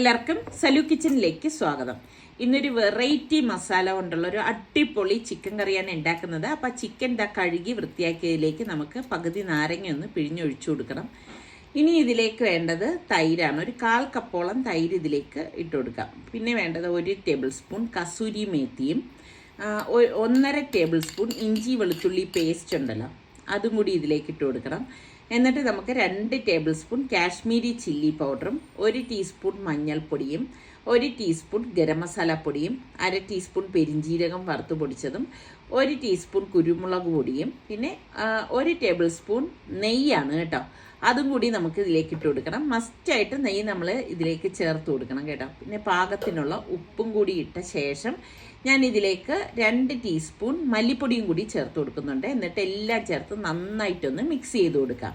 എല്ലാവർക്കും സലു കിച്ചണിലേക്ക് സ്വാഗതം. ഇന്നൊരു വെറൈറ്റി മസാല കൊണ്ടുള്ള ഒരു അടിപൊളി ചിക്കൻ കറിയാണ് ഉണ്ടാക്കുന്നത്. അപ്പോൾ ചിക്കൻ ഇതാ കഴുകി വൃത്തിയാക്കിയതിലേക്ക് നമുക്ക് പകുതി നാരങ്ങ ഒന്ന് പിഴിഞ്ഞൊഴിച്ചു കൊടുക്കണം. ഇനി ഇതിലേക്ക് വേണ്ടത് തൈരാണ്. ഒരു കാൽ കപ്പോളം തൈര് ഇതിലേക്ക് ഇട്ട് കൊടുക്കാം. പിന്നെ വേണ്ടത് ഒരു ടേബിൾ സ്പൂൺ കസൂരി മേത്തിയും ഒന്നര ടേബിൾ സ്പൂൺ ഇഞ്ചി വെളുത്തുള്ളി പേസ്റ്റ് ഉണ്ടല്ലോ അതും കൂടി ഇതിലേക്ക് ഇട്ട് കൊടുക്കണം. എന്നിട്ട് നമുക്ക് രണ്ട് ടേബിൾ സ്പൂൺ കാശ്മീരി ചില്ലി പൗഡറും ഒരു ടീസ്പൂൺ മഞ്ഞൾപ്പൊടിയും ഒരു ടീസ്പൂൺ ഗരം മസാല പൊടിയും അര ടീസ്പൂൺ പെരിഞ്ജീരകം വറുത്ത് പൊടിച്ചതും ഒരു ടീസ്പൂൺ കുരുമുളക് പൊടിയും പിന്നെ ഒരു ടേബിൾ സ്പൂൺ നെയ്യാണ് കേട്ടോ. അതും കൂടി നമുക്ക് ഇതിലേക്ക് ഇട്ട് കൊടുക്കണം. മസ്റ്റായിട്ട് നെയ്യ് നമ്മൾ ഇതിലേക്ക് ചേർത്ത് കൊടുക്കണം കേട്ടോ. പിന്നെ പാകത്തിനുള്ള ഉപ്പും കൂടി ഇട്ട ശേഷം ഞാൻ ഇതിലേക്ക് രണ്ട് ടീസ്പൂൺ മല്ലിപ്പൊടിയും കൂടി ചേർത്ത് കൊടുക്കുന്നുണ്ട്. എന്നിട്ട് എല്ലാം ചേർത്ത് നന്നായിട്ടൊന്ന് മിക്സ് ചെയ്ത് കൊടുക്കാം.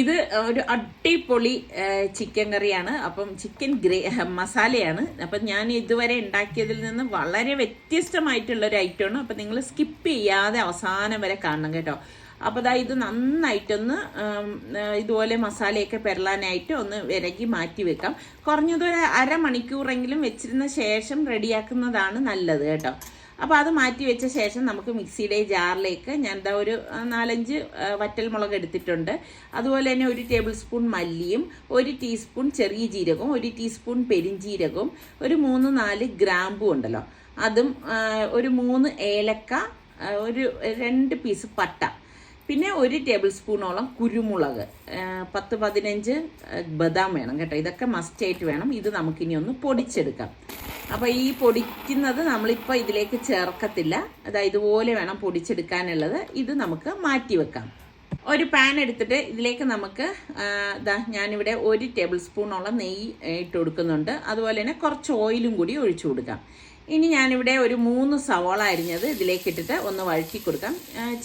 ഇത് ഒരു അടിപൊളി ചിക്കൻ കറിയാണ്. അപ്പം ചിക്കൻ ഗ്രേ മസാലയാണ്. അപ്പം ഞാൻ ഇതുവരെ ഉണ്ടാക്കിയതിൽ നിന്ന് വളരെ വ്യത്യസ്തമായിട്ടുള്ള ഒരു ഐറ്റമാണ് അപ്പം നിങ്ങൾ സ്കിപ്പ് ചെയ്യാതെ അവസാനം വരെ കാണണം കേട്ടോ. അപ്പോൾ ദാ ഇത് നന്നായിട്ടൊന്ന് ഇതുപോലെ മസാലയൊക്കെ പെരളാനായിട്ട് ഒന്ന് വിരകി മാറ്റി വെക്കാം. കുറഞ്ഞതൊരു അരമണിക്കൂറെങ്കിലും വെച്ചിരുന്ന ശേഷം റെഡിയാക്കുന്നതാണ് നല്ലത് കേട്ടോ. അപ്പോൾ അത് മാറ്റി വെച്ച ശേഷം നമുക്ക് മിക്സിയുടെ ജാറിലേക്ക് ഞാൻ എന്താ ഒരു നാലഞ്ച് വറ്റൽ വറ്റൽമുളക് എടുത്തിട്ടുണ്ട്. അതുപോലെ തന്നെ ഒരു ടേബിൾ സ്പൂൺ മല്ലിയും ഒരു ടീസ്പൂൺ ചെറിയ ജീരകവും ഒരു ടീസ്പൂൺ പെരിഞ്ജീരകവും ഒരു മൂന്ന് നാല് ഗ്രാമ്പും ഉണ്ടല്ലോ. അതും ഒരു മൂന്ന് ഏലക്ക ഒരു രണ്ട് പീസ് പട്ട. പിന്നെ ഒരു ടേബിൾ സ്പൂണോളം കുരുമുളക് പത്ത് പതിനഞ്ച് ബദാം വേണം കേട്ടോ. ഇതൊക്കെ മസ്റ്റ് ആയിട്ട് വേണം. ഇത് നമുക്കിനി ഒന്ന് പൊടിച്ചെടുക്കാം. അപ്പോൾ ഈ പൊടിക്കുന്നത് നമ്മളിപ്പോൾ ഇതിലേക്ക് ചേർക്കത്തില്ല. അതായത് ഇതുപോലെ വേണം പൊടിച്ചെടുക്കാനുള്ളത്. ഇത് നമുക്ക് മാറ്റി വെക്കാം. ഒരു പാൻ എടുത്തിട്ട് ഇതിലേക്ക് നമുക്ക് ഇതാ ഞാനിവിടെ ഒരു ടേബിൾ സ്പൂണോളം നെയ്യ് ഇട്ട് കൊടുക്കുന്നുണ്ട്. അതുപോലെ തന്നെ കുറച്ച് ഓയിലും കൂടി ഒഴിച്ചു കൊടുക്കാം. ഇനി ഞാനിവിടെ ഒരു മൂന്ന് സവോള അരിഞ്ഞത് ഇതിലേക്ക് ഇട്ടിട്ട് ഒന്ന് വഴറ്റി കൊടുക്കാം.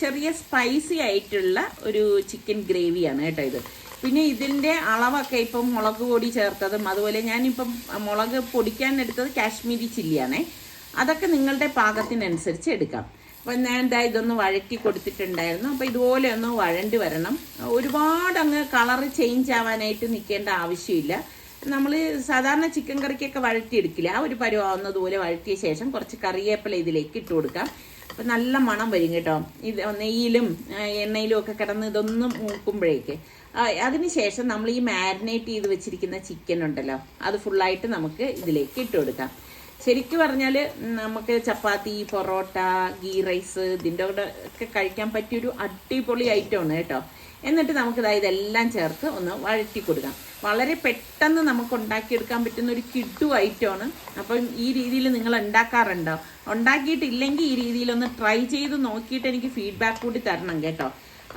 ചെറിയ സ്പൈസി ആയിട്ടുള്ള ഒരു ചിക്കൻ ഗ്രേവിയാണ് കേട്ടോ ഇത്. പിന്നെ ഇതിന്റെ അളവൊക്കെ ഇപ്പം മുളക് പൊടി ചേർത്തതും അതുപോലെ ഞാനിപ്പം മുളക് പൊടിക്കാൻ എടുത്തത് കാശ്മീരി ചില്ലിയാണേ അതൊക്കെ നിങ്ങളുടെ പാകത്തിനനുസരിച്ച് എടുക്കാം. അപ്പം ഞാൻ എന്താ ഇതൊന്ന് വഴറ്റി കൊടുത്തിട്ടുണ്ടായിരുന്നു. അപ്പോൾ ഇതുപോലെ ഒന്ന് വഴണ്ടി വരണം. ഒരുപാട് അങ്ങ് കളറ് ചേഞ്ച് ആവാനായിട്ട് നിൽക്കേണ്ട ആവശ്യമില്ല. നമ്മൾ സാധാരണ ചിക്കൻ കറിക്കൊക്കെ വഴറ്റിയെടുക്കില്ല? ആ ഒരു പരുവാവുന്നതുപോലെ വഴറ്റിയ ശേഷം കുറച്ച് കറിവേപ്പില ഇതിലേക്ക് ഇട്ട് കൊടുക്കാം. അപ്പം നല്ല മണം വരും കേട്ടോ. ഇത് നെയ്യിലും എണ്ണയിലും ഒക്കെ കിടന്ന് ഇതൊന്ന് മൂക്കുമ്പോഴേക്ക്. അതിനുശേഷം നമ്മൾ ഈ മാരിനേറ്റ് ചെയ്ത് വെച്ചിരിക്കുന്ന ചിക്കൻ ഉണ്ടല്ലോ അത് ഫുള്ളായിട്ട് നമുക്ക് ഇതിലേക്ക് ഇട്ട് കൊടുക്കാം. ശരിക്കും പറഞ്ഞാൽ നമുക്ക് ചപ്പാത്തി പൊറോട്ട ഗീ റൈസ് ഇതിന്റെ കൂടെ ഒക്കെ കഴിക്കാൻ പറ്റിയൊരു അടിപൊളി ആണ് കേട്ടോ. എന്നിട്ട് നമുക്ക് ദാ ഇതെല്ലാം ചേർത്ത് ഒന്ന് വഴറ്റി കൊടുക്കാം. വളരെ പെട്ടെന്ന് നമുക്ക് ഉണ്ടാക്കിയെടുക്കാൻ പറ്റുന്ന ഒരു കിഡു ഐറ്റമാണ് അപ്പം ഈ രീതിയിൽ നിങ്ങൾ ഉണ്ടാക്കാറുണ്ടോ? ഉണ്ടാക്കിയിട്ടില്ലെങ്കിൽ ഈ രീതിയിലൊന്ന് ട്രൈ ചെയ്ത് നോക്കിയിട്ട് എനിക്ക് ഫീഡ്ബാക്ക് കൂടി തരണം കേട്ടോ.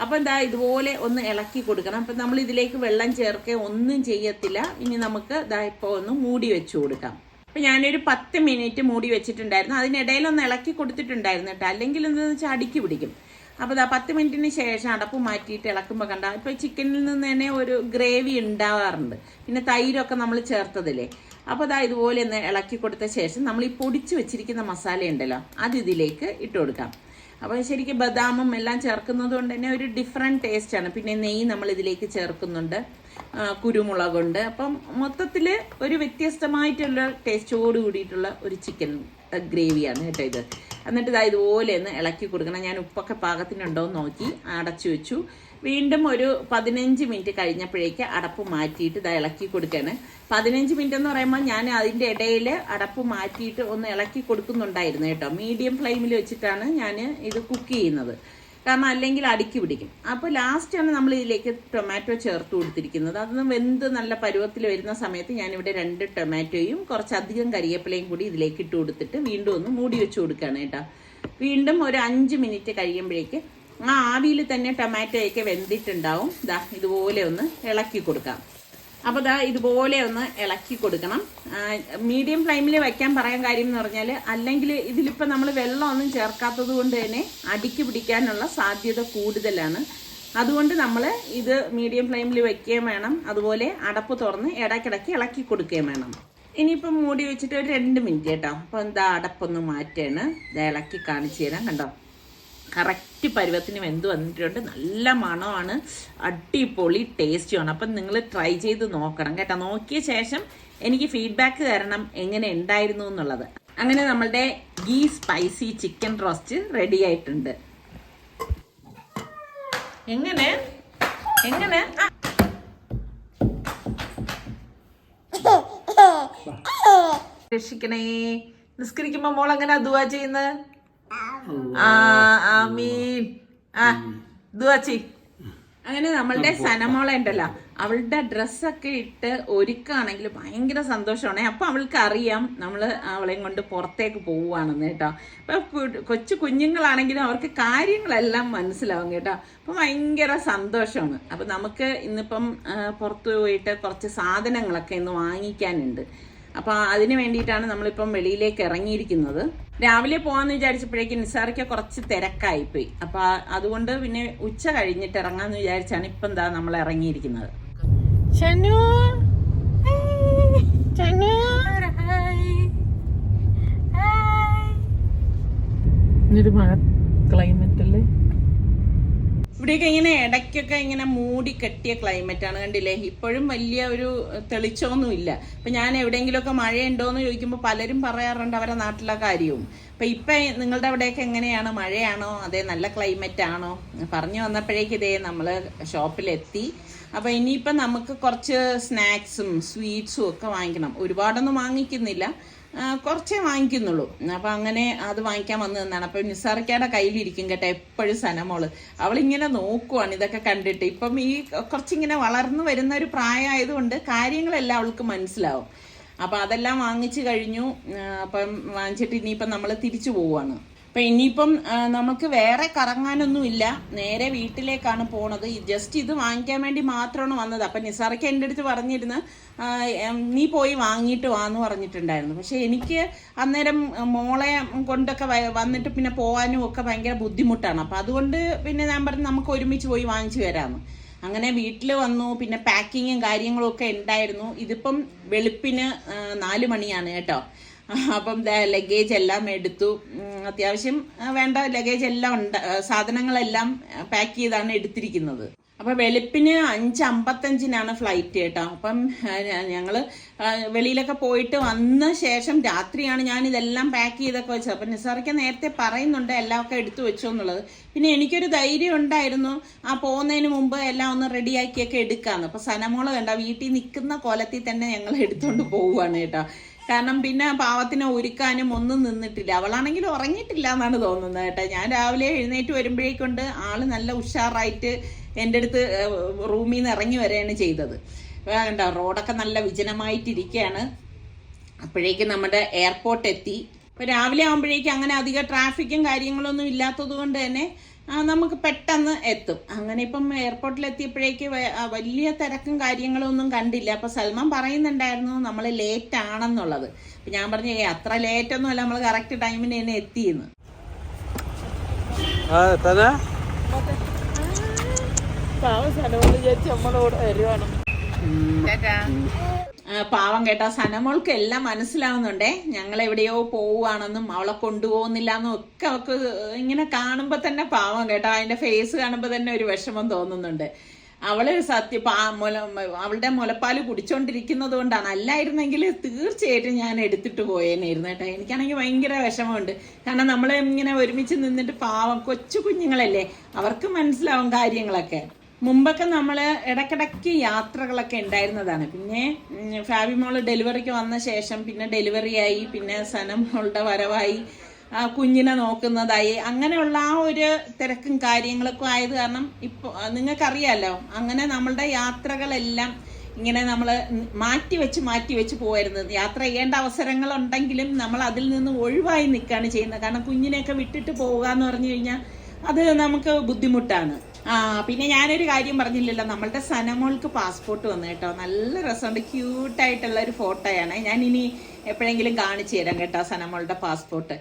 അപ്പം എന്താ ഇതുപോലെ ഒന്ന് ഇളക്കി കൊടുക്കണം. അപ്പം നമ്മൾ ഇതിലേക്ക് വെള്ളം ചേർക്കുക ഒന്നും ചെയ്യത്തില്ല. ഇനി നമുക്ക് ഇതാ ഇപ്പോൾ ഒന്ന് മൂടി വെച്ച് കൊടുക്കാം. അപ്പം ഞാനൊരു പത്ത് മിനിറ്റ് മൂടി വെച്ചിട്ടുണ്ടായിരുന്നു. അതിനിടയിൽ ഒന്ന് ഇളക്കി കൊടുത്തിട്ടുണ്ടായിരുന്നു കേട്ടോ. അല്ലെങ്കിൽ എന്താണെന്ന് വെച്ചാൽ അടുക്കി പിടിക്കും. അപ്പോൾ ഇതാ പത്ത് മിനിറ്റിന് ശേഷം അടപ്പ് മാറ്റിയിട്ട് ഇളക്കുമ്പോൾ കണ്ട ഇപ്പോൾ ചിക്കനിൽ നിന്ന് തന്നെ ഒരു ഗ്രേവി ഉണ്ടാവാറുണ്ട്. പിന്നെ തൈരൊക്കെ നമ്മൾ ചേർത്തതില്ലേ. അപ്പോൾ ഇതാ ഇതുപോലെ ഒന്ന് ഇളക്കി കൊടുത്ത ശേഷം നമ്മൾ ഈ പൊടിച്ച് വെച്ചിരിക്കുന്ന മസാല ഉണ്ടല്ലോ അത് ഇതിലേക്ക് ഇട്ട് കൊടുക്കാം. അപ്പോൾ ശരിക്കും ബദാമും എല്ലാം ചേർക്കുന്നത് കൊണ്ട് തന്നെ ഒരു ഡിഫറെന്റ് ടേസ്റ്റാണ് പിന്നെ നെയ്യ് നമ്മൾ ഇതിലേക്ക് ചേർക്കുന്നുണ്ട്. കുരുമുളകുണ്ട്. അപ്പം മൊത്തത്തിൽ ഒരു വ്യത്യസ്തമായിട്ടുള്ള ടേസ്റ്റോട് കൂടിയിട്ടുള്ള ഒരു ചിക്കൻ ഗ്രേവിയാണ് കേട്ടോ ഇത്. എന്നിട്ട് ഇതാ ഇതുപോലെ ഒന്ന് ഇളക്കി കൊടുക്കണം. ഞാൻ ഉപ്പൊക്കെ പാകത്തിനുണ്ടോ എന്ന് നോക്കി അടച്ചു വെച്ചു. വീണ്ടും ഒരു പതിനഞ്ച് മിനിറ്റ് കഴിഞ്ഞപ്പോഴേക്ക് അടപ്പ് മാറ്റിയിട്ട് ഇതാ ഇളക്കി കൊടുക്കുകയാണ്. പതിനഞ്ച് മിനിറ്റ് എന്ന് പറയുമ്പോൾ ഞാൻ അതിന്റെ ഇടയിൽ അടപ്പ് മാറ്റിയിട്ട് ഒന്ന് ഇളക്കി കൊടുക്കുന്നുണ്ടായിരുന്നു കേട്ടോ. മീഡിയം ഫ്ലെയിമിൽ വെച്ചിട്ടാണ് ഞാൻ ഇത് കുക്ക് ചെയ്യുന്നത്. കാരണം അല്ലെങ്കിൽ അടുക്കി പിടിക്കും. അപ്പോൾ ലാസ്റ്റാണ് നമ്മൾ ഇതിലേക്ക് ടൊമാറ്റോ ചേർത്ത് കൊടുത്തിരിക്കുന്നത്. അതൊന്ന് വെന്ത് നല്ല പരുവത്തിൽ വരുന്ന സമയത്ത് ഞാനിവിടെ രണ്ട് ടൊമാറ്റോയും കുറച്ചധികം കരിയേപ്പിലയും കൂടി ഇതിലേക്ക് ഇട്ട് കൊടുത്തിട്ട് വീണ്ടും ഒന്ന് മൂടി വെച്ച് കൊടുക്കുകയാണ് കേട്ടോ. വീണ്ടും ഒരു അഞ്ച് മിനിറ്റ് കഴിയുമ്പോഴേക്ക് ആ ആവിയിൽ തന്നെ ടൊമാറ്റോയൊക്കെ വെന്തിട്ടുണ്ടാവും. ഇതാ ഇതുപോലെ ഒന്ന് ഇളക്കി കൊടുക്കാം. അപ്പോൾ ദാ ഇതുപോലെ ഒന്ന് ഇളക്കി കൊടുക്കണം. മീഡിയം ഫ്ലെയിമിൽ വയ്ക്കാൻ പറയാൻ കാര്യം എന്ന് പറഞ്ഞാൽ അല്ലെങ്കിൽ ഇതിലിപ്പോൾ നമ്മൾ വെള്ളമൊന്നും ചേർക്കാത്തത് കൊണ്ട് തന്നെ അടിക്ക് പിടിക്കാനുള്ള സാധ്യത കൂടുതലാണ്. അതുകൊണ്ട് നമ്മൾ ഇത് മീഡിയം ഫ്ലെയിമിൽ വയ്ക്കുകയും വേണം. അതുപോലെ അടപ്പ് തുറന്ന് ഇടയ്ക്കിടയ്ക്ക് ഇളക്കി കൊടുക്കുകയും വേണം. ഇനിയിപ്പം മൂടി വെച്ചിട്ട് ഒരു രണ്ട് മിനിറ്റ് കേട്ടോ. അപ്പോൾ എന്താ അടപ്പൊന്ന് മാറ്റാണ്. ഇത് ഇളക്കി കാണിച്ചു തരാം കണ്ടോ. കറക്റ്റ് പരുവത്തിന് വെന്ത് വന്നിട്ടുണ്ട്. നല്ല മണമാണ്. അടിപൊളി ടേസ്റ്റുമാണ് അപ്പം നിങ്ങൾ ട്രൈ ചെയ്ത് നോക്കണം കേട്ടോ. നോക്കിയ ശേഷം എനിക്ക് ഫീഡ്ബാക്ക് തരണം എങ്ങനെ ഉണ്ടായിരുന്നു എന്നുള്ളത്. അങ്ങനെ നമ്മളുടെ ghee spicy chicken roast ready ആയിട്ടുണ്ട്. എങ്ങനെ? എങ്ങനെ. രക്ഷിക്കണേ. നിസ്കരിക്കുമ്പോൾ മോൾ എങ്ങനെ അതുവാ ചെയ്യുന്നത്? ആമീൻ. ആ ദുവാച്ചി അങ്ങനെ നമ്മളുടെ സനമോള ഉണ്ടല്ലോ. അവളുടെ ഡ്രസ്സൊക്കെ ഇട്ട് ഒരുക്കാണെങ്കിൽ ഭയങ്കര സന്തോഷമാണ്. അപ്പൊ അവൾക്ക് അറിയാം നമ്മൾ അവളെയും കൊണ്ട് പുറത്തേക്ക് പോവുകയാണെന്ന് കേട്ടോ. അപ്പൊ കൊച്ചു കുഞ്ഞുങ്ങളാണെങ്കിലും അവർക്ക് കാര്യങ്ങളെല്ലാം മനസ്സിലാവും കേട്ടോ. അപ്പൊ ഭയങ്കര സന്തോഷമാണ്. അപ്പൊ നമുക്ക് ഇന്നിപ്പം പുറത്തു പോയിട്ട് കുറച്ച് സാധനങ്ങളൊക്കെ ഇന്ന് വാങ്ങിക്കാനുണ്ട്. അപ്പൊ അതിന് വേണ്ടിയിട്ടാണ് നമ്മളിപ്പം വെളിയിലേക്ക് ഇറങ്ങിയിരിക്കുന്നത്. രാവിലെ പോകാമെന്ന് വിചാരിച്ചപ്പോഴേക്കും നിസാറിക്ക് കുറച്ച് തിരക്കായിപ്പോയി. അപ്പൊ ആ- അതുകൊണ്ട് പിന്നെ ഉച്ച കഴിഞ്ഞിട്ട് ഇറങ്ങാന്ന് വിചാരിച്ചാണ് ഇപ്പം എന്താ നമ്മൾ ഇറങ്ങിയിരിക്കുന്നത്. ഇന്നൊരു മഴ ക്ലൈമറ്റ് അല്ലേ? ഇവിടെയൊക്കെ ഇങ്ങനെ ഇടയ്ക്കൊക്കെ ഇങ്ങനെ മൂടി കെട്ടിയ ക്ലൈമറ്റ് ആണ് കണ്ടില്ലേ? ഇപ്പോഴും വലിയ ഒരു തെളിച്ചമൊന്നും ഇല്ല ഇപ്പൊ ഞാൻ എവിടെയെങ്കിലുമൊക്കെ മഴയുണ്ടോന്ന് ചോദിക്കുമ്പോൾ പലരും പറയാറുണ്ട് അവരുടെ നാട്ടിലെ കാര്യവും. അപ്പൊ ഇപ്പൊ നിങ്ങളുടെ അവിടെയൊക്കെ എങ്ങനെയാണ്? മഴയാണോ? അതെ നല്ല ക്ലൈമറ്റ് ആണോ? പറഞ്ഞു വന്നപ്പോഴേക്ക് ഇതേ നമ്മൾ ഷോപ്പിലെത്തി. അപ്പൊ ഇനിയിപ്പം നമുക്ക് കുറച്ച് സ്നാക്സും സ്വീറ്റ്സും ഒക്കെ വാങ്ങിക്കണം. ഒരുപാടൊന്നും വാങ്ങിക്കുന്നില്ല. കുറച്ചേ വാങ്ങിക്കുന്നുള്ളൂ. അപ്പൊ അങ്ങനെ അത് വാങ്ങിക്കാൻ വന്നു നിന്നാണ്. അപ്പൊ നിസാറിക്കയുടെ കയ്യിലിരിക്കും കേട്ടോ എപ്പോഴും സനമോൾ. അവളിങ്ങനെ നോക്കുവാണ് ഇതൊക്കെ കണ്ടിട്ട്. ഇപ്പം ഈ കുറച്ചിങ്ങനെ വളർന്നു വരുന്ന ഒരു പ്രായമായതുകൊണ്ട് കാര്യങ്ങളെല്ലാം അവൾക്ക് മനസ്സിലാവും. അപ്പൊ അതെല്ലാം വാങ്ങിച്ചു കഴിഞ്ഞു. അപ്പം വാങ്ങിച്ചിട്ട് ഇനിയിപ്പം നമ്മൾ തിരിച്ചു പോവാണ് അപ്പൊ ഇനിയിപ്പം നമുക്ക് വേറെ കറങ്ങാനൊന്നും ഇല്ല നേരെ വീട്ടിലേക്കാണ് പോണത്. ജസ്റ്റ് ഇത് വാങ്ങിക്കാൻ വേണ്ടി മാത്രമാണ് വന്നത്. അപ്പൊ നിസാറയ്ക്ക് എന്റെ അടുത്ത് പറഞ്ഞിരുന്നു നീ പോയി വാങ്ങിയിട്ട് വാന്ന് പറഞ്ഞിട്ടുണ്ടായിരുന്നു. പക്ഷെ എനിക്ക് അന്നേരം മോളെ കൊണ്ടൊക്കെ വന്നിട്ട് പിന്നെ പോകാനും ഒക്കെ ഭയങ്കര ബുദ്ധിമുട്ടാണ്. അപ്പൊ അതുകൊണ്ട് പിന്നെ ഞാൻ പറഞ്ഞു നമുക്ക് ഒരുമിച്ച് പോയി വാങ്ങിച്ചു വരാമെന്ന് അങ്ങനെ വീട്ടിൽ വന്നു. പിന്നെ പാക്കിങ്ങും കാര്യങ്ങളും ഒക്കെ ഉണ്ടായിരുന്നു. ഇതിപ്പം വെളുപ്പിന് നാല് മണിയാണ് കേട്ടോ. അപ്പം ലഗേജ് എല്ലാം എടുത്തു. അത്യാവശ്യം വേണ്ട ലഗേജ് എല്ലാം ഉണ്ട്. സാധനങ്ങളെല്ലാം പാക്ക് ചെയ്താണ് എടുത്തിരിക്കുന്നത്. അപ്പൊ വെളുപ്പിന് അഞ്ച് അമ്പത്തഞ്ചിനാണ് ഫ്ലൈറ്റ് കേട്ടോ. അപ്പം ഞങ്ങൾ വെളിയിലൊക്കെ പോയിട്ട് വന്ന ശേഷം രാത്രിയാണ് ഞാൻ ഇതെല്ലാം പാക്ക് ചെയ്തൊക്കെ വെച്ചത്. അപ്പം നിസാറയ്ക്ക് നേരത്തെ പറയുന്നുണ്ട് എല്ലാം ഒക്കെ എടുത്തു വെച്ചു എന്നുള്ളത്. പിന്നെ എനിക്കൊരു ധൈര്യം ഉണ്ടായിരുന്നു. ആ പോകുന്നതിന് മുമ്പ് എല്ലാം ഒന്ന് റെഡിയാക്കിയൊക്കെ എടുക്കാന്ന്. അപ്പൊ സനമോൾ വേണ്ട വീട്ടിൽ നിൽക്കുന്ന കോലത്തിൽ തന്നെ ഞങ്ങൾ എടുത്തുകൊണ്ട് പോവുകയാണ് കേട്ടോ. കാരണം പിന്നെ പാവത്തിനെ ഒരുക്കാനും ഒന്നും നിന്നിട്ടില്ല. അവളാണെങ്കിൽ ഉറങ്ങിയിട്ടില്ല എന്നാണ് തോന്നുന്നത് കേട്ടോ. ഞാൻ രാവിലെ എഴുന്നേറ്റ് വരുമ്പോഴേക്കൊണ്ട് ആൾ നല്ല ഉഷാറായിട്ട് എന്റെ അടുത്ത് റൂമിൽ നിന്ന് ഇറങ്ങി വരികയാണ് ചെയ്തത്. വേണ്ട റോഡൊക്കെ നല്ല വിജനമായിട്ടിരിക്കുകയാണ്. അപ്പോഴേക്കും നമ്മുടെ എയർപോർട്ട് എത്തി. അപ്പോൾ രാവിലെ ആകുമ്പോഴേക്കും അങ്ങനെ അധികം ട്രാഫിക്കും കാര്യങ്ങളൊന്നും ഇല്ലാത്തത് കൊണ്ട് തന്നെ നമുക്ക് പെട്ടെന്ന് എത്തും. അങ്ങനെ ഇപ്പം എയർപോർട്ടിൽ എത്തിയപ്പോഴേക്ക് വലിയ തിരക്കും കാര്യങ്ങളൊന്നും കണ്ടില്ല. അപ്പൊ സൽമാൻ പറയുന്നുണ്ടായിരുന്നു നമ്മൾ ലേറ്റ് ആണെന്നുള്ളത്. അപ്പൊ ഞാൻ പറഞ്ഞു "ഏയ്, അത്ര ലേറ്റ് ഒന്നും അല്ല നമ്മൾ കറക്റ്റ് ടൈമിന് തന്നെ എത്തിയെന്ന്. ആ പാവ സ്ഥലം വിചാരിച്ച് നമ്മളോട് പാവം കേട്ട സനമോൾക്ക് എല്ലാം മനസ്സിലാവുന്നുണ്ടേ. ഞങ്ങൾ എവിടെയോ പോവുകയാണെന്നും അവളെ കൊണ്ടുപോകുന്നില്ല എന്നും ഒക്കെ അവൾക്ക് ഇങ്ങനെ കാണുമ്പോ തന്നെ പാവം കേട്ടോ. അതിന്റെ ഫേസ് കാണുമ്പോ തന്നെ ഒരു വിഷമം തോന്നുന്നുണ്ട്. അവൾ സത്യ പാ മുല അവളുടെ മുലപ്പാൽ കുടിച്ചോണ്ടിരിക്കുന്നത് കൊണ്ടാണ്. അല്ലായിരുന്നെങ്കിൽ തീർച്ചയായിട്ടും ഞാൻ എടുത്തിട്ട് പോയേനായിരുന്നു കേട്ടോ. എനിക്കാണെങ്കിൽ ഭയങ്കര വിഷമമുണ്ട്. കാരണം നമ്മൾ ഇങ്ങനെ ഒരുമിച്ച് നിന്നിട്ട് പാവം കൊച്ചു കുഞ്ഞുങ്ങളല്ലേ? അവർക്ക് മനസ്സിലാവും കാര്യങ്ങളൊക്കെ. മുമ്പൊക്കെ നമ്മൾ ഇടക്കിടയ്ക്ക് യാത്രകളൊക്കെ ഉണ്ടായിരുന്നതാണ്. പിന്നെ ഫാബി മോൾ ഡെലിവറിക്ക് വന്ന ശേഷം പിന്നെ ഡെലിവറി ആയി പിന്നെ സനം മോളുടെ വരവായി കുഞ്ഞിനെ നോക്കുന്നതായി അങ്ങനെയുള്ള ആ ഒരു തിരക്കും കാര്യങ്ങളൊക്കെ ആയത് കാരണം ഇപ്പോൾ നിങ്ങൾക്കറിയാലോ അങ്ങനെ നമ്മളുടെ യാത്രകളെല്ലാം ഇങ്ങനെ നമ്മൾ മാറ്റി വെച്ച് മാറ്റി വെച്ച് പോയിരുന്നത് യാത്ര ചെയ്യേണ്ട അവസരങ്ങൾ ഉണ്ടെങ്കിലും നമ്മൾ അതിൽ നിന്ന് ഒഴിവായി നിൽക്കുകയാണ് ചെയ്യുന്നത്. കാരണം കുഞ്ഞിനെയൊക്കെ വിട്ടിട്ട് പോവുക എന്ന് പറഞ്ഞു കഴിഞ്ഞാൽ അത് നമുക്ക് ബുദ്ധിമുട്ടാണ്. ആ പിന്നെ ഞാനൊരു കാര്യം പറഞ്ഞില്ലല്ലോ. നമ്മളുടെ സനമോൾക്ക് പാസ്പോർട്ട് വന്നു കേട്ടോ. നല്ല രസമുണ്ട്. ക്യൂട്ടായിട്ടുള്ള ഒരു ഫോട്ടോയാണ് ഞാൻ ഇനി എപ്പോഴെങ്കിലും കാണിച്ചു തരാം കേട്ടോ സനമോളുടെ പാസ്പോർട്ട്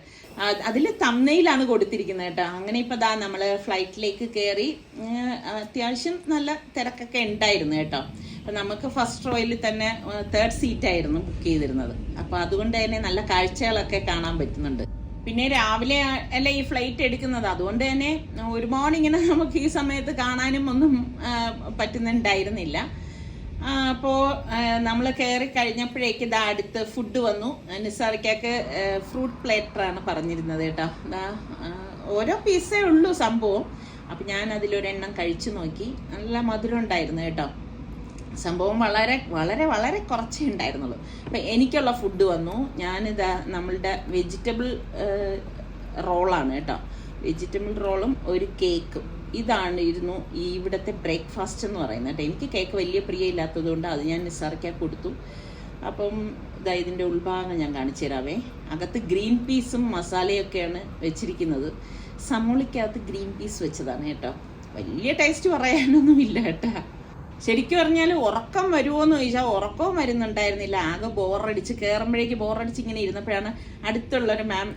അതിൽ തമ്മയിലാണ് കൊടുത്തിരിക്കുന്നത് കേട്ടോ. അങ്ങനെ ഇപ്പൊ ദാ നമ്മൾ ഫ്ലൈറ്റിലേക്ക് കയറി അത്യാവശ്യം നല്ല തിരക്കൊക്കെ ഉണ്ടായിരുന്നു കേട്ടോ. അപ്പൊ നമുക്ക് ഫസ്റ്റ് റോയിൽ തന്നെ തേർഡ് സീറ്റ് ആയിരുന്നു ബുക്ക് ചെയ്തിരുന്നത്. അപ്പൊ അതുകൊണ്ട് തന്നെ നല്ല കാഴ്ചകളൊക്കെ കാണാൻ പറ്റുന്നുണ്ട്. പിന്നെ രാവിലെ അല്ല ഈ ഫ്ലൈറ്റ് എടുക്കുന്നത്. അതുകൊണ്ട് തന്നെ ഒരുപാട് ഇങ്ങനെ നമുക്ക് ഈ സമയത്ത് കാണാനും ഒന്നും പറ്റുന്നുണ്ടായിരുന്നില്ല. അപ്പോൾ നമ്മൾ കയറി കഴിഞ്ഞപ്പോഴേക്ക് ഇതാ അടുത്ത് ഫുഡ് വന്നു. നിസാറിക്കൊക്കെ ഫ്രൂട്ട് പ്ലേറ്ററാണ് പറഞ്ഞിരുന്നത് കേട്ടോ. ഓരോ പീസേ ഉള്ളൂ സംഭവം. അപ്പം ഞാൻ അതിലൊരെണ്ണം കഴിച്ചു നോക്കി. നല്ല മധുരം ഉണ്ടായിരുന്നു കേട്ടോ. സംഭവം വളരെ വളരെ വളരെ കുറച്ചേ ഉണ്ടായിരുന്നുള്ളൂ. അപ്പം എനിക്കുള്ള ഫുഡ് വന്നു. ഞാനിതാ നമ്മളുടെ വെജിറ്റബിൾ റോളാണ് കേട്ടോ. വെജിറ്റബിൾ റോളും ഒരു കേക്കും ഇതാണ് ഇരുന്നു ഈ ഇവിടുത്തെ ബ്രേക്ക്ഫാസ്റ്റ് എന്ന് പറയുന്നത് കേട്ടോ. എനിക്ക് കേക്ക് വലിയ പ്രിയമില്ലാത്തത് കൊണ്ട് അത് ഞാൻ നിസ്സാറിക്കാൻ കൊടുത്തു. അപ്പം ഇതാ ഇതിന്റെ ഉൾഭാഗം ഞാൻ കാണിച്ചു തരാവേ. അകത്ത് ഗ്രീൻ പീസും മസാലയൊക്കെയാണ് വെച്ചിരിക്കുന്നത്. സമോളിക്കകത്ത് ഗ്രീൻ പീസ് വെച്ചതാണ് കേട്ടോ. വലിയ ടേസ്റ്റ് പറയാനൊന്നുമില്ല കേട്ടോ. ശരിക്കും പറഞ്ഞാൽ ഉറക്കം വരുമോയെന്ന് ചോദിച്ചാൽ ഉറക്കവും വരുന്നുണ്ടായിരുന്നില്ല. ആകെ ബോറടിച്ച് കയറുമ്പോഴേക്ക് ബോറടിച്ച് ഇങ്ങനെ ഇരുന്നപ്പോഴാണ് അടുത്തുള്ളൊരു മാം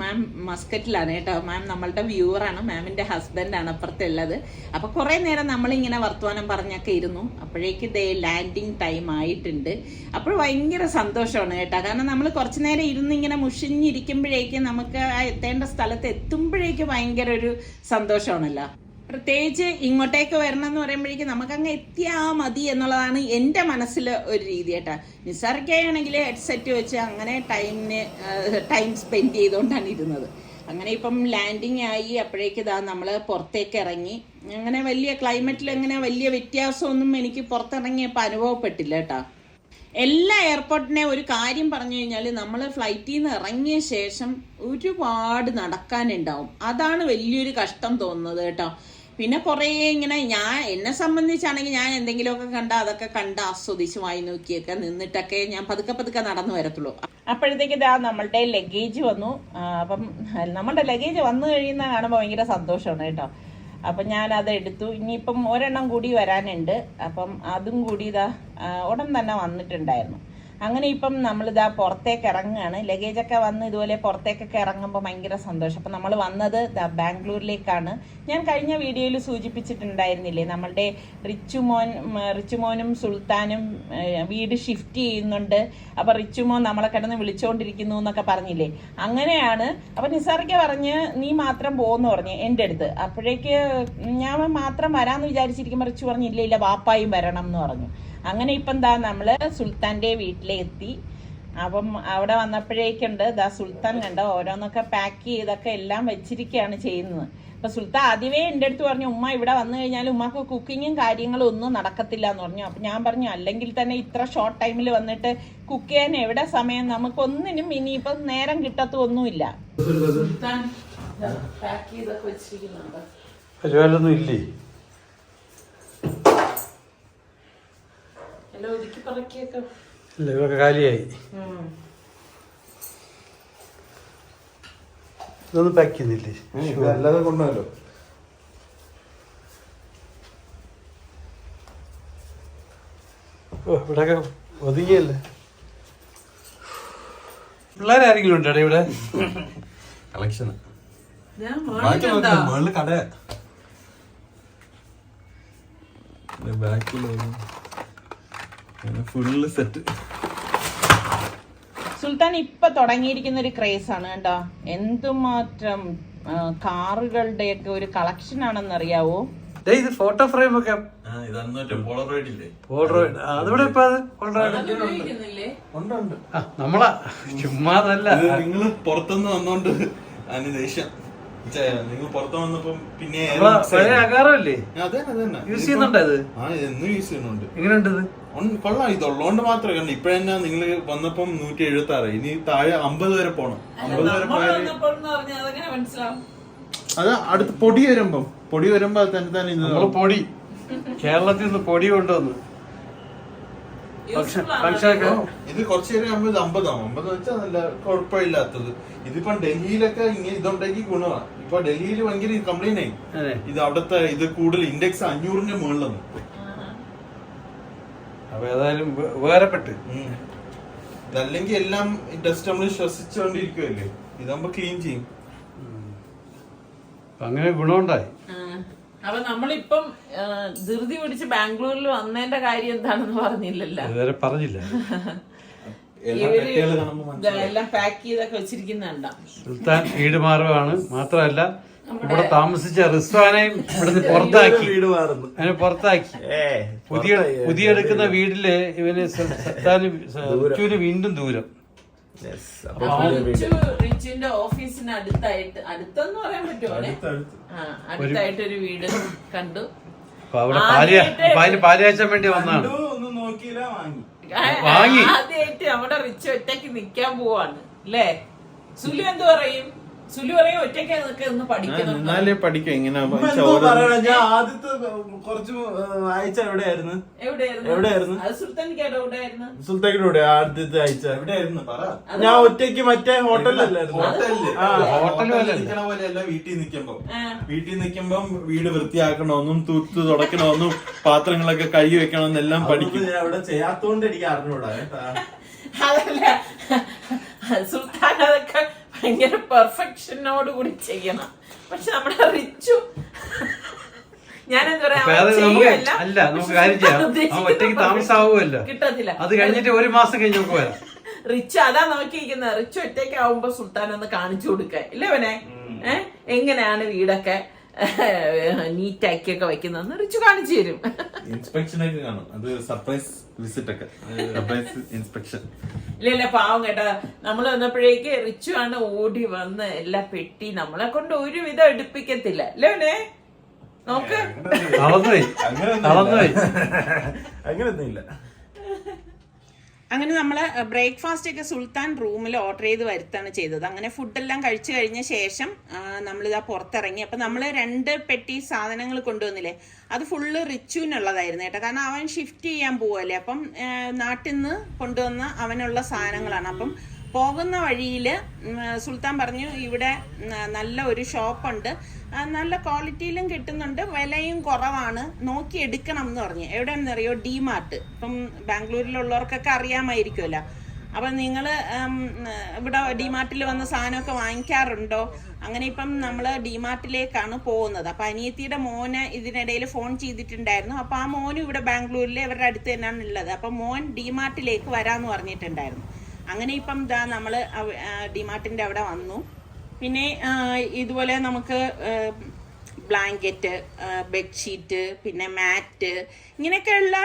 മാം മസ്കറ്റിലാണ് കേട്ടോ. മാം നമ്മളുടെ വ്യൂവറാണ് മാമിന്റെ ഹസ്ബൻഡാണ് അപ്പുറത്തുള്ളത്. അപ്പോൾ കുറേ നേരം നമ്മളിങ്ങനെ വർത്തമാനം പറഞ്ഞൊക്കെ ഇരുന്നു. അപ്പോഴേക്ക് ദേ ലാൻഡിങ് ടൈം ആയിട്ടുണ്ട്. അപ്പോൾ ഭയങ്കര സന്തോഷമാണ് കേട്ടോ. കാരണം നമ്മൾ കുറച്ച് നേരം ഇരുന്ന് ഇങ്ങനെ മുഷിഞ്ഞിരിക്കുമ്പോഴേക്ക് നമുക്ക് ആ എത്തേണ്ട സ്ഥലത്ത് എത്തുമ്പോഴേക്ക് ഭയങ്കര ഒരു സന്തോഷമാണല്ലോ. പ്രത്യേകിച്ച് ഇങ്ങോട്ടേക്ക് വരണം എന്ന് പറയുമ്പോഴേക്കും നമുക്കങ്ങ് എത്തിയാ മതി എന്നുള്ളതാണ് എന്റെ മനസ്സിൽ ഒരു രീതി കേട്ടോ. നിസ്സാർക്കാണെങ്കിൽ ഹെഡ്സെറ്റ് വെച്ച് അങ്ങനെ ടൈമിന് ടൈം സ്പെൻഡ് ചെയ്തുകൊണ്ടാണ് ഇരുന്നത്. അങ്ങനെ ഇപ്പം ലാൻഡിങ് ആയി അപ്പോഴേക്ക് ഇതാ നമ്മൾ പുറത്തേക്ക് ഇറങ്ങി. അങ്ങനെ വലിയ ക്ലൈമറ്റിൽ അങ്ങനെ വലിയ വ്യത്യാസമൊന്നും എനിക്ക് പുറത്തിറങ്ങിയപ്പോൾ അനുഭവപ്പെട്ടില്ല കേട്ടോ. എല്ലാ എയർപോർട്ടിനെ ഒരു കാര്യം പറഞ്ഞു കഴിഞ്ഞാൽ നമ്മൾ ഫ്ലൈറ്റിൽ നിന്ന് ഇറങ്ങിയ ശേഷം ഒരുപാട് നടക്കാനുണ്ടാവും. അതാണ് വലിയൊരു കഷ്ടം തോന്നുന്നത് കേട്ടോ. പിന്നെ കുറേ ഇങ്ങനെ ഞാൻ എന്നെ സംബന്ധിച്ചാണെങ്കിൽ ഞാൻ എന്തെങ്കിലുമൊക്കെ കണ്ട അതൊക്കെ കണ്ട് ആസ്വദിച്ച് വായി നോക്കിയൊക്കെ നിന്നിട്ടൊക്കെ ഞാൻ പതുക്കെ പതുക്കെ നടന്നു വരത്തുള്ളൂ. അപ്പോഴത്തേക്ക് ഇതാ നമ്മളുടെ ലഗേജ് വന്നു. അപ്പം നമ്മളുടെ ലഗേജ് വന്നു കഴിയുന്ന കാണുമ്പോൾ ഭയങ്കര സന്തോഷമാണ് കേട്ടോ. അപ്പം ഞാൻ അത് എടുത്തു. ഇനിയിപ്പം ഒരെണ്ണം കൂടി വരാനുണ്ട്. അപ്പം അതും കൂടി ഇതാ ഉടൻ തന്നെ വന്നിട്ടുണ്ടായിരുന്നു. അങ്ങനെ ഇപ്പം നമ്മളിതാ പുറത്തേക്ക് ഇറങ്ങുകയാണ്. ലഗേജൊക്കെ വന്ന് ഇതുപോലെ പുറത്തേക്കൊക്കെ ഇറങ്ങുമ്പോൾ ഭയങ്കര സന്തോഷം. അപ്പം നമ്മൾ വന്നത് ബാംഗ്ലൂരിലേക്കാണ്. ഞാൻ കഴിഞ്ഞ വീഡിയോയിൽ സൂചിപ്പിച്ചിട്ടുണ്ടായിരുന്നില്ലേ നമ്മളുടെ റിച്ചുമോൻ റിച്ചുമോനും സുൽത്താനും വീട് ഷിഫ്റ്റ് ചെയ്യുന്നുണ്ട്. അപ്പം റിച്ചുമോൻ നമ്മളെ കിടന്ന് വിളിച്ചുകൊണ്ടിരിക്കുന്നു എന്നൊക്കെ പറഞ്ഞില്ലേ? അങ്ങനെയാണ്. അപ്പം നിസാറിക്ക പറഞ്ഞ് നീ മാത്രം പോകുമെന്ന് പറഞ്ഞു എന്റെ അടുത്ത്. അപ്പോഴേക്ക് ഞാൻ മാത്രം വരാമെന്ന് വിചാരിച്ചിരിക്കുമ്പോൾ റിച്ചു പറഞ്ഞു ഇല്ല ഇല്ല വാപ്പായും വരണം എന്ന് പറഞ്ഞു. അങ്ങനെ ഇപ്പം എന്താ നമ്മൾ സുൽത്താന്റെ വീട്ടിലെത്തി. അപ്പം അവിടെ വന്നപ്പോഴേക്കുണ്ട് ദാ സുൽത്താൻ കണ്ട ഓരോന്നൊക്കെ പാക്ക് ചെയ്തൊക്കെ എല്ലാം വെച്ചിരിക്കുകയാണ് ചെയ്യുന്നത്. അപ്പൊ സുൽത്താൻ ആദ്യമേ എന്റെ അടുത്ത് പറഞ്ഞു ഉമ്മ ഇവിടെ വന്നു കഴിഞ്ഞാൽ ഉമ്മക്ക് കുക്കിങ്ങും കാര്യങ്ങളും ഒന്നും നടക്കത്തില്ല എന്ന് പറഞ്ഞു. അപ്പൊ ഞാൻ പറഞ്ഞു അല്ലെങ്കിൽ തന്നെ ഇത്ര ഷോർട്ട് ടൈമിൽ വന്നിട്ട് കുക്ക് ചെയ്യാൻ എവിടെ സമയം? നമുക്കൊന്നിനും ഇനിയിപ്പം നേരം കിട്ടത്തൊന്നുമില്ല. സുൽത്താൻ പാക്ക് ചെയ്തൊക്കെ വെച്ചിരിക്കുന്നുണ്ട്. പരിപാടിയൊന്നും ഇല്ലേ? ഇല്ല ഇതൊക്കെ കാലിയായി. ഇതൊന്നും പാക്ക് ചെയ്യുന്നില്ലേ? അല്ലാതെ കൊണ്ടുവല്ലോ ഓ ഇവിടെയൊക്കെ ഒതുങ്ങിയല്ലേ? പിള്ളേരാരെങ്കിലും ഉണ്ടോ ഇവിടെ? കളക്ഷൻ കട ബാക്കിൽ ഫുള്ള് സെറ്റ് സുൽത്താൻ ഇപ്പൊ തുടങ്ങിയിരിക്കുന്ന ഒരു ക്രേസ് ആണ് കേട്ടോ. എന്തുമാത്രം കാറുകളുടെ ഒക്കെ ഒരു കളക്ഷൻ ആണെന്ന് അറിയാവോ ദേ ഇത് ഫോട്ടോ ഫ്രെയിം ഒക്കെ. അതിവിടെ ഇപ്പൊ നമ്മളാ. ചുമ്മാതല്ല. നിങ്ങൾ പുറത്തുനിന്ന് വന്നോണ്ട് അതിന് ദേഷ്യം. നിങ്ങൾ പുറത്ത് വന്നപ്പം പിന്നെ പഴയ അകാറല്ലേ യൂസ് ചെയ്യുന്നുണ്ടോ അത് ആ എന്നും യൂസ് ചെയ്യുന്നുണ്ട്. എങ്ങനെയുണ്ട് ഇത് ഉണ്ട്, കൊള്ളാം കാരണം മാത്രമേ തന്നെ ഇപ്പഴന്നെ നിങ്ങൾ വന്നപ്പം നൂറ്റി എഴുപത്തി ആറ് ഇനി താഴെ അമ്പത് വരെ പോണം. അമ്പത് വരെ അത് അടുത്ത് പൊടി വരുമ്പം. പൊടി വരുമ്പോ അത് തന്നെ തന്നെ ഇത് നമ്മൾ പൊടി. കേരളത്തിൽ നിന്ന് പൊടി കൊണ്ടുവന്നു. ഇത് കുറച്ച് നേരം ആകുമ്പോൾ ഇത് അമ്പതാവും. അമ്പത് വെച്ചാൽ നല്ല കുഴപ്പമില്ലാത്തത്. ഇതിപ്പം ഡൽഹിയിലൊക്കെ ഇങ്ങനെ ഇതുണ്ടെങ്കിൽ ഗുണമാണ് ഇപ്പൊ ഡൽഹിയിൽ ഭയങ്കര കംപ്ലൈന്റ് ആയി. ഇത് അവിടുത്തെ ഇത് കൂടുതൽ ഇൻഡെക്സ് അഞ്ഞൂറിന്റെ മുകളിലാണ് അപ്പൊ ഏതായാലും വേറെപ്പെട്ട്. അല്ലെങ്കിൽ എല്ലാം ഡസ്റ്റ് നമ്മൾ ശ്വസിച്ചുകൊണ്ടിരിക്കുമല്ലേ ഇതാകുമ്പോ ക്ലീൻ ചെയ്യും. അങ്ങനെ ഗുണമുണ്ടായി. അപ്പൊ നമ്മളിപ്പം ധൃതി പിടിച്ച് ബാംഗ്ലൂരിൽ വന്നതിന്റെ കാര്യം എന്താണെന്ന് പറഞ്ഞില്ലല്ലോ. ഇതുവരെ പറഞ്ഞില്ല. എല്ലാ പാക്ക് ചെയ്തൊക്കെ വെച്ചിരിക്കുന്നുണ്ട? സുൽത്താൻ വീട് മാറുകയാണ് മാത്രമല്ല ഇവിടെ താമസിച്ച റിസ്വാനെയും ഇവിടുന്ന് പുറത്താക്കി. വീട് മാറുന്നു. അതിനെ പുറത്താക്കി. പുതിയ പുതിയ എടുക്കുന്ന വീട്ടിൽ ഇവന് സത്താന് വീണ്ടും ദൂരം. റിച്ചുവിന്റെ ഓഫീസിന് അടുത്തായിട്ട് അടുത്തെന്ന് പറയാൻ പറ്റുമോ അടുത്ത് അടുത്ത്. ആ അടുത്തായിട്ട് ഒരു വീട് കണ്ടു. അപ്പൊ അവിടെ പാൽ അപ്പൊ അതിന് പാൽ കാച്ചാൻ വേണ്ടി വന്നാണ് ഒന്നും നോക്കിയില്ല വാങ്ങി. വാങ്ങി. ആദ്യമായിട്ട് നമ്മുടെ റിച്ച് ഒറ്റയ്ക്ക് നിക്കാൻ പോവാണ് അല്ലേ? സുലു എന്ത് പറയും? സുലു പറയും ഒറ്റയ്ക്ക് നിൽക്കുക ഒന്ന് പഠിക്കണം എന്നാലേ പഠിക്കും ഇങ്ങനെ പറയണ ഞാൻ ആദ്യത്തെ കുറച്ച് ആഴ്ച എവിടെയായിരുന്നു? എവിടെയായിരുന്നു? എവിടെയായിരുന്നു? അത് സുൽത്താനിക്കാട് എവിടെയായിരുന്നു? സുൽത്താക്കിന്റെ കൂടെ ആദ്യത്തെ ആഴ്ച എവിടെയായിരുന്നു? പറ. ഞാൻ ഒറ്റയ്ക്ക് മറ്റേ ഹോട്ടലിലല്ലായിരുന്നു? ഹോട്ടലിൽ. ആ, ഹോട്ടൽ പോലെ നിൽക്കണ പോലെയല്ല വീട്ടിൽ നിൽക്കുമ്പോ. വീട്ടിൽ നിൽക്കുമ്പോ വീട് വൃത്തിയാക്കണമെന്നും തൂത്ത് തുടക്കണമെന്നും പാത്രങ്ങളൊക്കെ കഴുകി വെക്കണമെന്നും എല്ലാം പഠിക്കും. ഞാൻ അവിടെ ചെയ്യാത്തോണ്ട് എനിക്ക് അറിഞ്ഞൂടാ കേട്ടാ. അതല്ല സുൽത്താൻ അതൊക്കെ ഭയങ്കര പെർഫെക്ഷനോട് കൂടി ചെയ്യണം. പക്ഷെ നമ്മുടെ റിച്ചു. അല്ല നമുക്ക് കാര്യം ചെയ്യാം. ആ ഒറ്റയ്ക്ക് കിട്ടത്തില്ല. അത് കഴിഞ്ഞിട്ട് ഒരു മാസം കഴിഞ്ഞ് നമുക്ക് വരാം. റിച്ച് അതാ നോക്കിയിരിക്കുന്നത് റിച്ച് ഒറ്റയ്ക്ക് ആവുമ്പോ സുൽത്താൻ ഒന്ന് കാണിച്ചു കൊടുക്കാൻ ഇല്ലേ അവനെ? ഏഹ് എങ്ങനെയാണ് വീടൊക്കെ? നീറ്റാക്കിയൊക്കെ വയ്ക്കുന്ന റിച്ചു കാണിച്ചു തരും. ഇൻസ്പെക്ഷൻ ഒക്കെ കാണും. അത് സർപ്രൈസ് വിസിറ്റ് ഒക്കെ. സർപ്രൈസ് ഇൻസ്പെക്ഷൻ ഇല്ല ഇല്ല പാവം കേട്ടാ. നമ്മൾ വന്നപ്പോഴേക്ക് റിച്ചു ആണ് ഓടി വന്ന് എല്ലാ പെട്ടി നമ്മളെ കൊണ്ട് ഒരുവിധം എടുപ്പിക്കത്തില്ല അല്ലേ നോക്ക്. തളർന്നുപോയി. തളർന്നുപോയി. അങ്ങനെയൊന്നും ഇല്ല അങ്ങനെ നമ്മൾ ബ്രേക്ക്ഫാസ്റ്റ് ഒക്കെ സുൽത്താൻ റൂമിൽ ഓർഡർ ചെയ്ത് വരുത്താണ് ചെയ്തത്. അങ്ങനെ ഫുഡെല്ലാം കഴിച്ചു കഴിഞ്ഞ ശേഷം നമ്മളിതാ പുറത്തിറങ്ങി. അപ്പം നമ്മൾ രണ്ട് പെട്ടി സാധനങ്ങൾ കൊണ്ടുവന്നില്ലേ അത് ഫുള്ള് റിച്ചുവിനുള്ളതായിരുന്നു കേട്ടോ. കാരണം അവൻ ഷിഫ്റ്റ് ചെയ്യാൻ പോവല്ലേ. അപ്പം നാട്ടിൽ നിന്ന് കൊണ്ടുവന്ന അവനുള്ള സാധനങ്ങളാണ്. അപ്പം പോകുന്ന വഴിയിൽ സുൽത്താൻ പറഞ്ഞു ഇവിടെ നല്ല ഒരു ഷോപ്പുണ്ട്. നല്ല ക്വാളിറ്റിയിലും കിട്ടുന്നുണ്ട് വിലയും കുറവാണ്. നോക്കി എടുക്കണം എന്ന് പറഞ്ഞു. എവിടെയാണെന്ന് അറിയോ ഡി മാർട്ട്. ഇപ്പം ബാംഗ്ലൂരിലുള്ളവർക്കൊക്കെ അറിയാമായിരിക്കുമല്ലോ. അപ്പം നിങ്ങൾ ഇവിടെ ഡിമാർട്ടിൽ വന്ന സാധനമൊക്കെ വാങ്ങിക്കാറുണ്ടോ? അങ്ങനെ ഇപ്പം നമ്മൾ ഡിമാർട്ടിലേക്കാണ് പോകുന്നത്. അപ്പം അനിയത്തിയുടെ മോന് ഇതിനിടയിൽ ഫോൺ ചെയ്തിട്ടുണ്ടായിരുന്നു. അപ്പം ആ മോനും ഇവിടെ ബാംഗ്ലൂരിൽ ഇവരുടെ അടുത്ത് തന്നെയാണ് ഉള്ളത് അപ്പം മോൻ ഡിമാർട്ടിലേക്ക് വരാമെന്ന് പറഞ്ഞിട്ടുണ്ടായിരുന്നു. അങ്ങനെ ഇപ്പം ദാ നമ്മൾ ഡിമാർട്ടിന്റെ അവിടെ വന്നു. പിന്നെ ഇതുപോലെ നമുക്ക് ബ്ലാങ്കറ്റ് ബെഡ്ഷീറ്റ് പിന്നെ മാറ്റ് ഇങ്ങനെയൊക്കെയുള്ള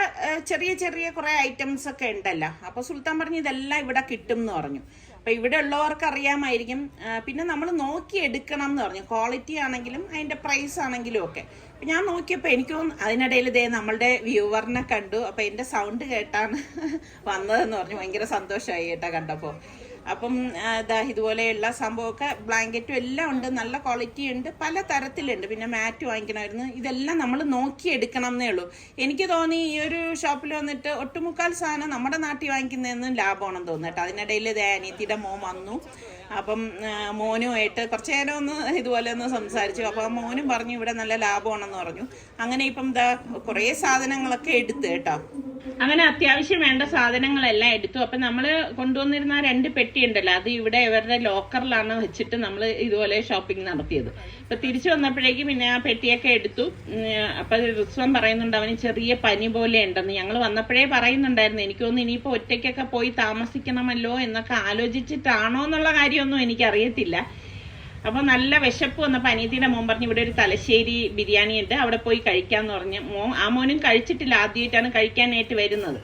ചെറിയ ചെറിയ കുറേ ഐറ്റംസ് ഒക്കെ ഉണ്ടല്ലോ. അപ്പോൾ സുൽത്താൻ പറഞ്ഞു ഇതെല്ലാം ഇവിടെ കിട്ടും എന്ന് പറഞ്ഞു. അപ്പോൾ ഇവിടെ ഉള്ളവർക്ക് അറിയാമായിരിക്കും. പിന്നെ നമ്മൾ നോക്കി എടുക്കണം എന്ന് പറഞ്ഞു. ക്വാളിറ്റി ആണെങ്കിലും അതിന്റെ പ്രൈസ് ആണെങ്കിലും ഒക്കെ. അപ്പം ഞാൻ നോക്കിയപ്പോൾ എനിക്ക് അതിനിടയിൽ ഇതേ നമ്മളുടെ വ്യൂവറിനെ കണ്ടു. അപ്പോൾ എന്റെ സൗണ്ട് കേട്ടാണ് വന്നതെന്ന് പറഞ്ഞു. ഭയങ്കര സന്തോഷമായി കേട്ടോ കണ്ടപ്പോൾ അപ്പം ഇതാ ഇതുപോലെയുള്ള സംഭവമൊക്കെ ബ്ലാങ്കറ്റും എല്ലാം ഉണ്ട്. നല്ല ക്വാളിറ്റി ഉണ്ട്. പല തരത്തിലുണ്ട്. പിന്നെ മാറ്റ് വാങ്ങിക്കണമായിരുന്നു. ഇതെല്ലാം നമ്മൾ നോക്കി എടുക്കണം എന്നേ ഉള്ളൂ. എനിക്ക് തോന്നി ഈ ഒരു ഷോപ്പിൽ വന്നിട്ട് ഒട്ടുമുക്കാൽ സാധനം നമ്മുടെ നാട്ടിൽ വാങ്ങിക്കുന്നതെന്നും ലാഭമാണെന്ന് തോന്നുന്നു കേട്ടോ. അതിനിടയിൽ ദേ അനിയത്തിയുടെ മോൻ വന്നു. അപ്പം മോനുമായിട്ട് കുറച്ച് നേരം ഒന്ന് ഇതുപോലെ ഒന്ന് സംസാരിച്ചു. അപ്പോൾ മോനും പറഞ്ഞു ഇവിടെ നല്ല ലാഭമാണെന്ന് പറഞ്ഞു. അങ്ങനെ ഇപ്പം ദാ കുറേ സാധനങ്ങളൊക്കെ എടുത്ത് കേട്ടോ. അങ്ങനെ അത്യാവശ്യം വേണ്ട സാധനങ്ങളെല്ലാം എടുത്തു. അപ്പം നമ്മൾ കൊണ്ടുവന്നിരുന്ന രണ്ട് പെട്ടി ഉണ്ടല്ലോ അത് ഇവിടെ ഇവരുടെ ലോക്കറിലാണ് വെച്ചിട്ട് നമ്മൾ ഇതുപോലെ ഷോപ്പിംഗ് നടത്തിയത്. അപ്പം തിരിച്ചു വന്നപ്പോഴേക്കും പിന്നെ ആ പെട്ടിയൊക്കെ എടുത്തു. അപ്പൊ അപ്പം റിസ്വം പറയുന്നുണ്ട് അവന് ചെറിയ പനി പോലെ ഉണ്ടെന്ന്. ഞങ്ങൾ വന്നപ്പോഴേ പറയുന്നുണ്ടായിരുന്നു എനിക്ക് തോന്നുന്നു ഇനിയിപ്പോൾ ഒറ്റയ്ക്കൊക്കെ പോയി താമസിക്കണമല്ലോ എന്നൊക്കെ ആലോചിച്ചിട്ടാണോ എന്നുള്ള കാര്യമൊന്നും എനിക്കറിയത്തില്ല. അപ്പൊ നല്ല വിശപ്പ് വന്നപ്പോ അനിയത്തിയുടെ മോൻ പറഞ്ഞു ഇവിടെ ഒരു തലശ്ശേരി ബിരിയാണി ഉണ്ട് അവിടെ പോയി കഴിക്കാന്ന് പറഞ്ഞു മോ ആ മോനും കഴിച്ചിട്ടില്ല ആദ്യമായിട്ടാണ് കഴിക്കാനായിട്ട് വരുന്നത്.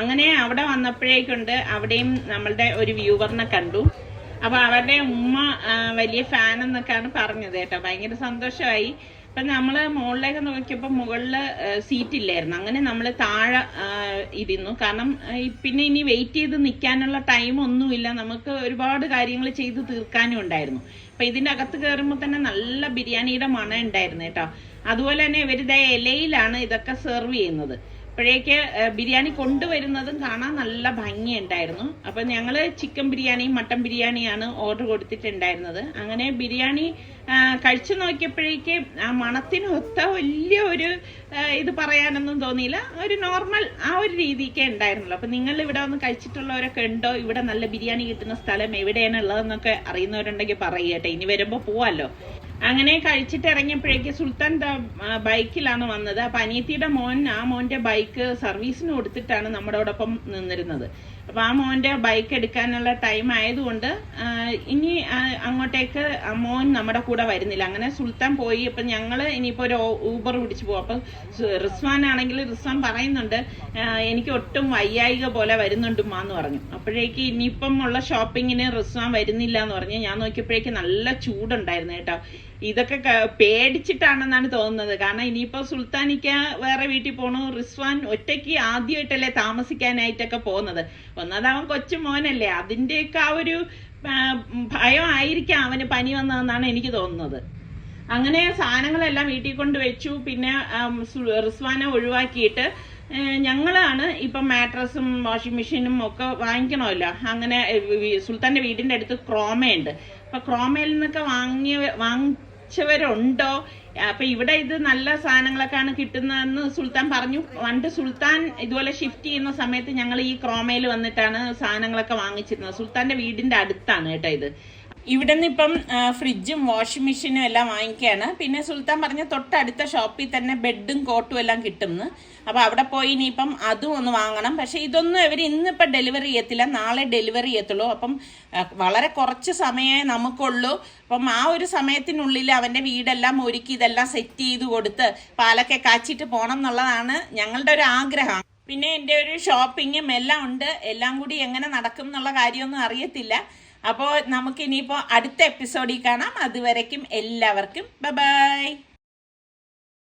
അങ്ങനെ അവിടെ വന്നപ്പോഴേക്കുണ്ട് അവിടെയും നമ്മളുടെ ഒരു വ്യൂവറിനെ കണ്ടു. അപ്പൊ അവരുടെ ഉമ്മ വലിയ ഫാൻ എന്നൊക്കെയാണ് പറഞ്ഞത് കേട്ടോ. ഭയങ്കര സന്തോഷമായി. അപ്പൊ നമ്മൾ മുകളിലേക്ക് നോക്കിയപ്പോ മുകളിൽ സീറ്റ് ഇല്ലായിരുന്നു അങ്ങനെ നമ്മൾ താഴെ ഇരുന്നു. കാരണം പിന്നെ ഇനി വെയിറ്റ് ചെയ്ത് നിൽക്കാനുള്ള ടൈം ഒന്നുമില്ല നമുക്ക് ഒരുപാട് കാര്യങ്ങൾ ചെയ്ത് തീർക്കാനും ഉണ്ടായിരുന്നു. അപ്പൊ ഇതിന്റെ അകത്ത് കയറുമ്പോൾ തന്നെ നല്ല ബിരിയാണിയുടെ മണം ഉണ്ടായിരുന്നു കേട്ടോ. അതുപോലെ തന്നെ ഇവരുടെ ഇലയിലാണ് ഇതൊക്കെ സെർവ് ചെയ്യുന്നത്. അപ്പോഴേക്ക് ബിരിയാണി കൊണ്ടുവരുന്നതും കാണാൻ നല്ല ഭംഗിയുണ്ടായിരുന്നു. അപ്പൊ ഞങ്ങൾ ചിക്കൻ ബിരിയാണി മട്ടൻ ബിരിയാണിയാണ് ഓർഡർ കൊടുത്തിട്ടുണ്ടായിരുന്നത്. അങ്ങനെ ബിരിയാണി കഴിച്ചു നോക്കിയപ്പോഴേക്ക് ആ മണത്തിനൊത്ത വലിയ ഒരു ഇത് പറയാനൊന്നും തോന്നിയില്ല. ഒരു നോർമൽ ആ ഒരു രീതിക്കേ ഉണ്ടായിരുന്നുള്ളൂ. അപ്പൊ നിങ്ങൾ ഇവിടെ വന്ന് കഴിച്ചിട്ടുള്ളവരൊക്കെ ഉണ്ടോ? ഇവിടെ നല്ല ബിരിയാണി കിട്ടുന്ന സ്ഥലം എവിടെയാണ് ഉള്ളതെന്നൊക്കെ അറിയുന്നവരുണ്ടെങ്കിൽ പറയുക കേട്ടോ. ഇനി വരുമ്പോ പോവാല്ലോ. അങ്ങനെ കഴിച്ചിട്ട് ഇറങ്ങിയപ്പോഴേക്ക് സുൽത്താൻ ബൈക്കിലാണ് വന്നത്. അപ്പൊ അനിയത്തിയുടെ മോൻ ആ മോന്റെ ബൈക്ക് സർവീസിന് കൊടുത്തിട്ടാണ് നമ്മുടെ ഒപ്പം നിന്നിരുന്നത്. അപ്പൊ ആ മോന്റെ ബൈക്ക് എടുക്കാനുള്ള ടൈം ആയതുകൊണ്ട് ഇനി അങ്ങോട്ടേക്ക് മോൻ നമ്മുടെ കൂടെ വരുന്നില്ല. അങ്ങനെ സുൽത്താൻ പോയി. അപ്പൊ ഞങ്ങൾ ഇനിയിപ്പോ ഒരു ഊബർ പിടിച്ച് പോകും അപ്പൊ റിസ്വാൻ ആണെങ്കിൽ റിസ്വാൻ പറയുന്നുണ്ട് എനിക്ക് ഒട്ടും വയ്യായിക പോലെ വരുന്നുണ്ട് ഉമ്മ എന്ന് പറഞ്ഞു. അപ്പോഴേക്ക് ഇനിയിപ്പം ഉള്ള ഷോപ്പിങ്ങിന് റിസ്വാൻ വരുന്നില്ല എന്ന് പറഞ്ഞു ഞാൻ നോക്കിയപ്പോഴേക്ക് നല്ല ചൂടുണ്ടായിരുന്നു കേട്ടോ. ഇതൊക്കെ പേടിച്ചിട്ടാണെന്നാണ് തോന്നുന്നത്. കാരണം ഇനിയിപ്പോ സുൽത്താനിക്ക വേറെ വീട്ടിൽ പോണു. റിസ്വാൻ ഒറ്റയ്ക്ക് ആദ്യമായിട്ടല്ലേ താമസിക്കാനായിട്ടൊക്കെ പോകുന്നത്. ഒന്നാമത് അവൻ കൊച്ചു മോനല്ലേ. അതിന്റെയൊക്കെ ആ ഒരു ഭയം ആയിരിക്കാം അവന് പനി വന്നതെന്നാണ് എനിക്ക് തോന്നുന്നത്. അങ്ങനെ സാധനങ്ങളെല്ലാം വീട്ടിൽ കൊണ്ട് വെച്ചു. പിന്നെ റിസ്വാനെ ഒഴിവാക്കിയിട്ട് ഞങ്ങളാണ് ഇപ്പം മാട്രസും വാഷിംഗ് മെഷീനും ഒക്കെ വാങ്ങിക്കണമല്ലോ. അങ്ങനെ സുൽത്താന്റെ വീടിന്റെ അടുത്ത് ക്രോമയുണ്ട്. അപ്പൊ ക്രോമയിൽ നിന്നൊക്കെ വാങ്ങിയ വാങ്ങിച്ചവരുണ്ടോ അപ്പൊ ഇവിടെ ഇത് നല്ല സാധനങ്ങളൊക്കെയാണ് കിട്ടുന്നതെന്ന് സുൽത്താൻ പറഞ്ഞു. പണ്ട് സുൽത്താൻ ഇതുപോലെ ഷിഫ്റ്റ് ചെയ്യുന്ന സമയത്ത് ഞങ്ങൾ ഈ ക്രോമയിൽ വന്നിട്ടാണ് സാധനങ്ങളൊക്കെ വാങ്ങിച്ചിരുന്നത്. സുൽത്താന്റെ വീടിന്റെ അടുത്താണ് കേട്ടോ ഇത്. ഇവിടെ നിന്ന് ഇപ്പം ഫ്രിഡ്ജും വാഷിംഗ് മെഷീനും എല്ലാം വാങ്ങിക്കുകയാണ് പിന്നെ സുൽത്താൻ പറഞ്ഞ തൊട്ടടുത്ത ഷോപ്പിൽ തന്നെ ബെഡും കോട്ടും എല്ലാം കിട്ടുമെന്ന് അപ്പോൾ അവിടെ പോയി ഇനിയിപ്പം അതും ഒന്ന് വാങ്ങണം. പക്ഷേ ഇതൊന്നും ഇവർ ഇന്നിപ്പം ഡെലിവറി ചെയ്യത്തില്ല. നാളെ ഡെലിവറി ചെയ്യത്തുള്ളൂ. അപ്പം വളരെ കുറച്ച് സമയമേ നമുക്കുള്ളൂ. അപ്പം ആ ഒരു സമയത്തിനുള്ളിൽ അവന്റെ വീടെല്ലാം ഒരുക്കി ഇതെല്ലാം സെറ്റ് ചെയ്ത് കൊടുത്ത് പാലൊക്കെ കാച്ചിട്ട് പോകണം എന്നുള്ളതാണ് ഞങ്ങളുടെ ഒരു ആഗ്രഹം. പിന്നെ എന്റെ ഒരു ഷോപ്പിങ്ങും എല്ലാം ഉണ്ട്. എല്ലാം കൂടി എങ്ങനെ നടക്കും എന്നുള്ള കാര്യമൊന്നും അറിയത്തില്ല. അപ്പോൾ നമുക്ക് ഇനിയിപ്പോൾ അടുത്ത എപ്പിസോഡിൽ കാണാം. അതുവരയ്ക്കും എല്ലാവർക്കും. ബൈ